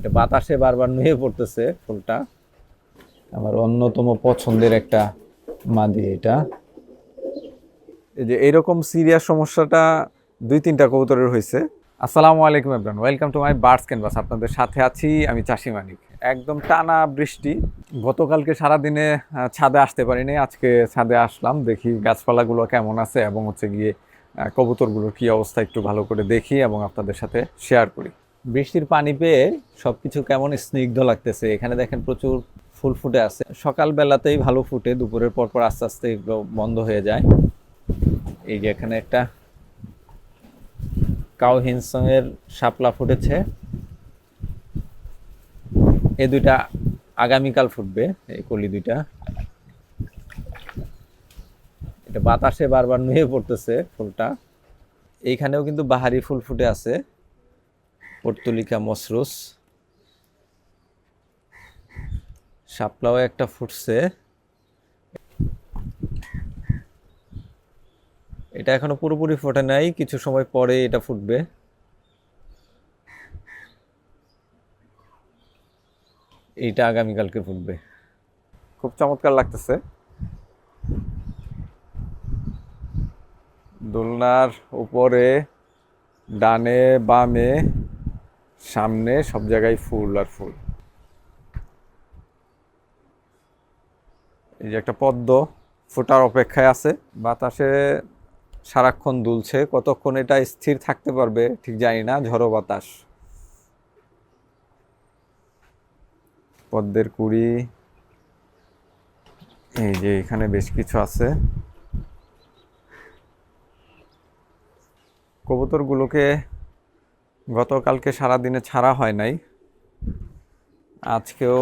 এটা বাতাসে বারবার নুয়ে পড়তেছে ফুলটা। আমার অন্যতম পছন্দের একটা মাদি এটা। এই যে এইরকম সিরিয়াস সমস্যাটা দুই তিনটা কবুতরের হয়েছে। আসসালামু আলাইকুম everyone welcome to my birds canvas আপনাদের সাথে আছি আমি চাষি মানিক। একদম টানা বৃষ্টি। গতকালকে সারাদিনে ছাদে আসতে পারিনি। আজকে ছাদে আসলাম, দেখি গাছপালাগুলো কেমন আছে এবং হচ্ছে গিয়ে কবুতরগুলোর কী অবস্থা একটু ভালো করে দেখি এবং আপনাদের সাথে শেয়ার করি। বৃষ্টির পানি পেয়ে সবকিছু কেমন স্নিগ্ধ লাগতেছে। এখানে দেখেন প্রচুর ফুল ফুটে আছে। সকালবেলাতেই ভালো ফুটে, দুপুরের পর পর আস্তে আস্তে এগুলো বন্ধ হয়ে যায়। এই যে এখানে একটা কাউ এর শাপলা ফুটেছে। এই দুইটা আগামীকাল ফুটবে, এই কলি দুইটা। এটা বাতাসে বারবার নুয়ে পড়তেছে ফুলটা। এইখানেও কিন্তু বাহারি ফুল ফুটে আছে। পর্তুলিকা মসরুস। শাপলাও একটা ফুটছে। এটা এখনও পুরোপুরি ফোটে নাই, কিছু সময় পরে এটা ফুটবে। এইটা আগামীকালকে ফুটবে। খুব চমৎকার লাগতেছে। দোলনার উপরে, ডানে, বামে সামনে সব জায়গায় ফুল আর ফুল। এই যে একটা পদ্ম ফোটার অপেক্ষায় আছে, বাতাসে সারাক্ষণ দুলছে, কতক্ষণ এটা স্থির থাকতে পারবে ঠিক জানি না, ঝড়ো বাতাস। পদ্মের কুড়ি, এই যে এখানে বেশ কিছু আছে। কবুতরগুলোকে গতকালকে সারাদিনে ছাড়া হয় নাই। আজকেও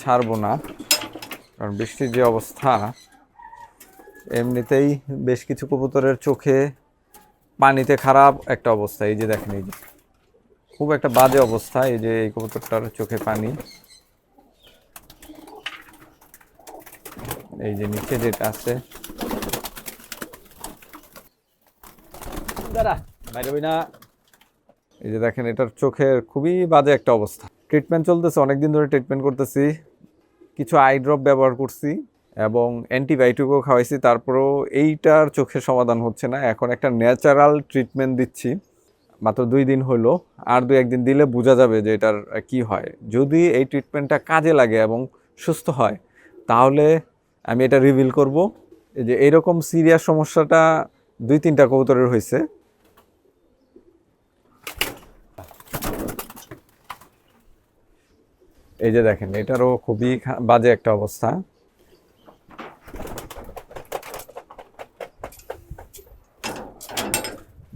ছাড়বো না, কারণ বৃষ্টির যে অবস্থা, এমনিতেই বেশ কিছু কবুতরের চোখে পানিতে খারাপ একটা অবস্থা। এই যে দেখেন, এই যে খুব একটা বাজে অবস্থা, এই যে এই কবুতরটার চোখে পানি। এই যে নিচে যেটা আছে। দাঁড়া বাইরে না। এই যে দেখেন, এটার চোখের খুবই বাজে একটা অবস্থা। ট্রিটমেন্ট চলতেছে, অনেকদিন ধরে ট্রিটমেন্ট করতেছি। কিছু আই ড্রপ ব্যবহার করছি এবং অ্যান্টিবায়োটিকও খাওয়াইছি, তারপরেও এইটার চোখের সমাধান হচ্ছে না। এখন একটা ন্যাচারাল ট্রিটমেন্ট দিচ্ছি। মাত্র দুই দিন হলো, আর দুই একদিন দিলে বোঝা যাবে যে এটার কি হয়। যদি এই ট্রিটমেন্টটা কাজে লাগে এবং সুস্থ হয়, তাহলে আমি এটা রিভিল করব। এই যে এইরকম সিরিয়াস সমস্যাটা দুই তিনটা কবুতরের হয়েছে। এই যে দেখেন, এটারও খুবই বাজে একটা অবস্থা।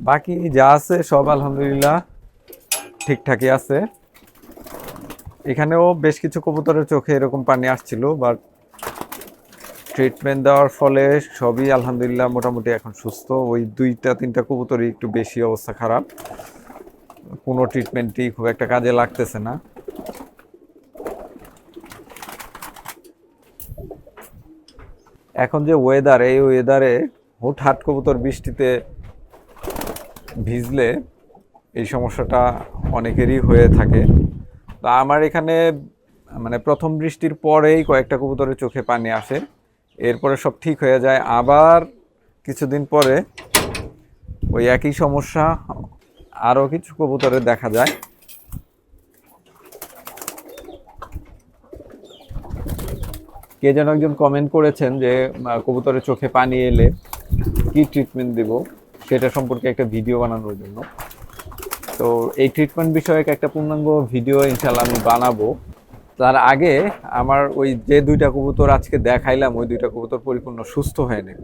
বাকি যা আছে সব আলহামদুলিল্লাহ ঠিকঠাকই আছে। এখানেও বেশ কিছু কবুতরের চোখে এরকম পানি আসছিল বাট ট্রিটমেন্ট দেওয়ার ফলে সবই আলহামদুলিল্লাহ মোটামুটি এখন সুস্থ। ওই দুইটা, তিনটা কবুতরই একটু বেশি অবস্থা খারাপ। কোনো ট্রিটমেন্টই খুব একটা কাজে লাগতেছে না। এখন যে ওয়েদার এই ওয়েদারে হুটহাট কবুতর বৃষ্টিতে ভিজলে এই সমস্যাটা অনেকেরই হয়ে থাকে। তা আমার এখানে মানে প্রথম বৃষ্টির পরেই কয়েকটা কবুতরের চোখে পানি আসে। এরপরে সব ঠিক হয়ে যায়। আবার কিছুদিন পরে ওই একই সমস্যা আরও কিছু কবুতরে দেখা যায়। কে যেন একজন কমেন্ট করেছেন যে কবুতরের চোখে পানি এলে কি ট্রিটমেন্ট দেব? সেটা সম্পর্কে একটা ভিডিও বানানোর জন্য। তো এই ট্রিটমেন্ট বিষয়ক একটা পূর্ণাঙ্গ ভিডিও ইনশাল্লাহ আমি বানাবো। তার আগে আমার ওই যে দুইটা কবুতর আজকে দেখাইলাম, ওই দুইটা কবুতর পরিপূর্ণ সুস্থ হয়ে নিক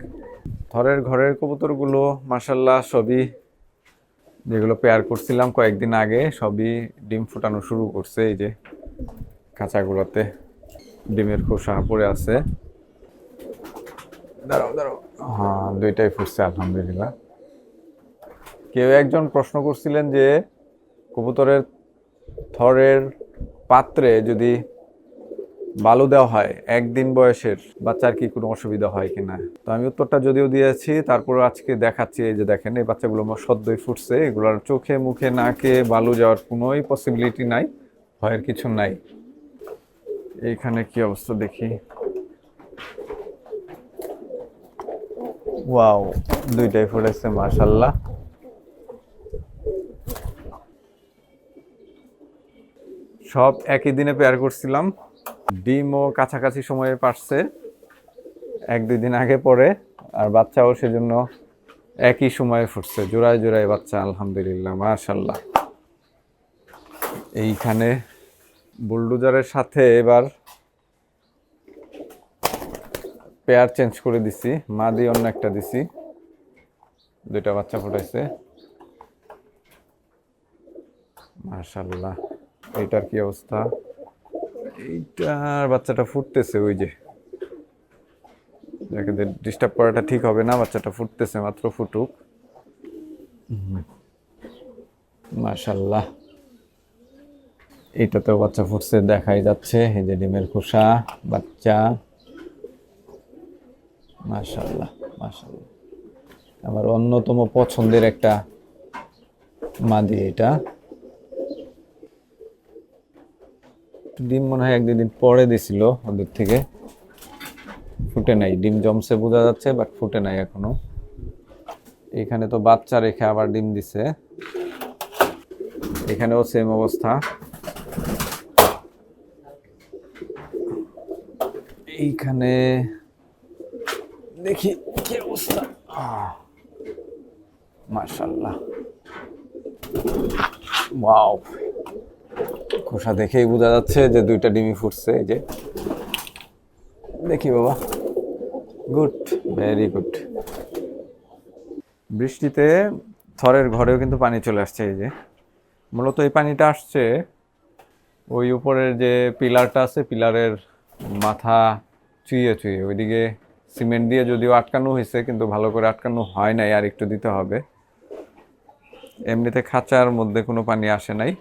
ঘরের ঘরের কবুতরগুলো মাসাল্লাহ সবই যেগুলো পেয়ার করছিলাম কয়েকদিন আগে, সবই ডিম ফুটানো শুরু করছে এই যে কাঁচাগুলোতে। ডিমের খোসা পড়ে আছে। দাঁড়াও দাঁড়াও। হ্যাঁ দুইটাই ফুটছে আলহামদুলিল্লাহ। কেউ একজন প্রশ্ন করছিলেন যে কবুতরের থরের পাত্রে যদি বালু দেওয়া হয় একদিন বয়সের বাচ্চার কি কোনো অসুবিধা হয় কিনা তো আমি উত্তরটা যদিও দিয়েছি তারপরে আজকে দেখাচ্ছি এই যে দেখেন এই বাচ্চাগুলো আমার সদ্যই ফুটছে। এগুলোর চোখে মুখে নাকে বালু যাওয়ার কোনোই পসিবিলিটি নাই ভয়ের কিছু নাই। এইখানে কি অবস্থা দেখি। ওয়াও দুইটাই ফুটেছে মাশাল্লাহ। সব একই দিনে পেয়ার করছিলাম। ডিমও কাছাকাছি সময়ে পারছে এক দুই দিন আগে পরে আর বাচ্চাও সেজন্য একই সময়ে ফুটছে জোড়ায় জোড়ায় বাচ্চা আলহামদুলিল্লাহ মাশাল্লাহ। এইখানে বুলডোজারের সাথে এবার পেয়ার চেঞ্জ করে দিছি। মা দিয়ে অন্য একটা দিছি। দুইটা বাচ্চা ফুটাইছে। মাশাল্লাহ এইটার কি অবস্থা? এইটার বাচ্চাটা ফুটতেছে ওই যে। যাকে ডিস্টার্ব করাটা ঠিক হবে না, বাচ্চাটা ফুটতেছে, মাত্র ফুটুক। মাশাল্লাহ এইটাতেও বাচ্চা ফুটছে, দেখাই যাচ্ছে। এই যে ডিমের খোসা, বাচ্চা। মাশাল্লাহ মাশাল্লাহ আমার অন্যতম পছন্দের একটা মাদি এটা। ডিম মনে হয় এক দুই দিন পরে দিছিল ওদের থেকে। ফুটে নাই, ডিম জমছে বোঝা যাচ্ছে, বাট ফুটে নাই এখনও। এখানে তো বাচ্চা রেখে আবার ডিম দিছে। এখানেও সেম অবস্থা। এইখানে দেখি কি অবস্থা। মার্শাল্লাহ ওয়াও। খোসা দেখেই বোঝা যাচ্ছে যে দুইটা ডিমি ফুটছে এই যে। দেখি বাবা। Good, very good. বৃষ্টিতে থরের ঘরেও কিন্তু পানি চলে আসছে এই যে। মূলত এই পানিটা আসছে ওই উপরের যে পিলারটা আছে, পিলারের মাথা চুইয়ে চুইয়ে, ওইদিকে সিমেন্ট দিয়ে যদিও আটকানো হয়েছে, কিন্তু ভালো করে আটকানো হয় নাই, আর একটু দিতে হবে। এমনিতে খাঁচার মধ্যে কোনো পানি আসে নাই।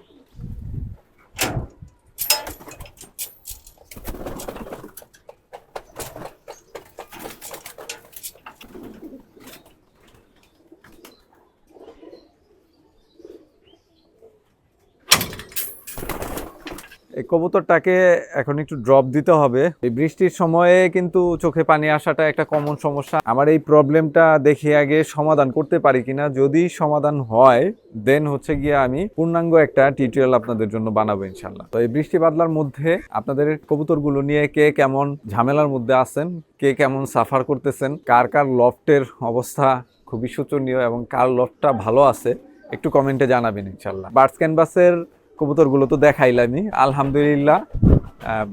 এই কবুতরটাকে এখন একটু ড্রপ দিতে হবে। এই বৃষ্টির সময়ে কিন্তু চোখে পানি আসাটা একটা কমন সমস্যা। আমার এই প্রবলেমটা দেখে আগে সমাধান করতে পারি কিনা? যদি সমাধান হয় দেন হচ্ছে গিয়ে আমি পূর্ণাঙ্গ একটা টিউটোরিয়াল আপনাদের জন্য বানাবো ইনশাল্লাহ তো এই বৃষ্টি বাদলার মধ্যে আপনাদের কবুতরগুলো নিয়ে কে কেমন ঝামেলার মধ্যে আছেন? কে কেমন সাফার করতেছেন? কার কার লফটের অবস্থা খুবই শোচনীয় এবং কার লফটটা ভালো আছে? একটু কমেন্টে জানাবেন ইনশাল্লাহ বার্ডস ক্যানভাসের কবুতরগুলো তো দেখাইলামই। আলহামদুলিল্লাহ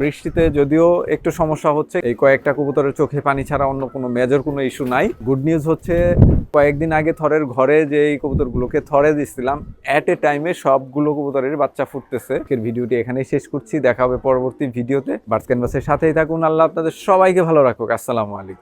বৃষ্টিতে যদিও একটু সমস্যা হচ্ছে, এই কয়েকটা কবুতরের চোখে পানি ছাড়া অন্য কোনো মেজর কোনো ইস্যু নাই। গুড নিউজ হচ্ছে, কয়েকদিন আগে থরের ঘরে যে এই কবুতরগুলোকে থরে দিছিলাম অ্যাট এ টাইমে সবগুলো কবুতরের বাচ্চা ফুটতেছে। এর ভিডিওটি এখানেই শেষ করছি, দেখা হবে পরবর্তী ভিডিওতে। বার্ডস ক্যানভাসের সাথেই থাকুন, আল্লাহ আপনাদের সবাইকে ভালো রাখুক। আসসালামু আলাইকুম।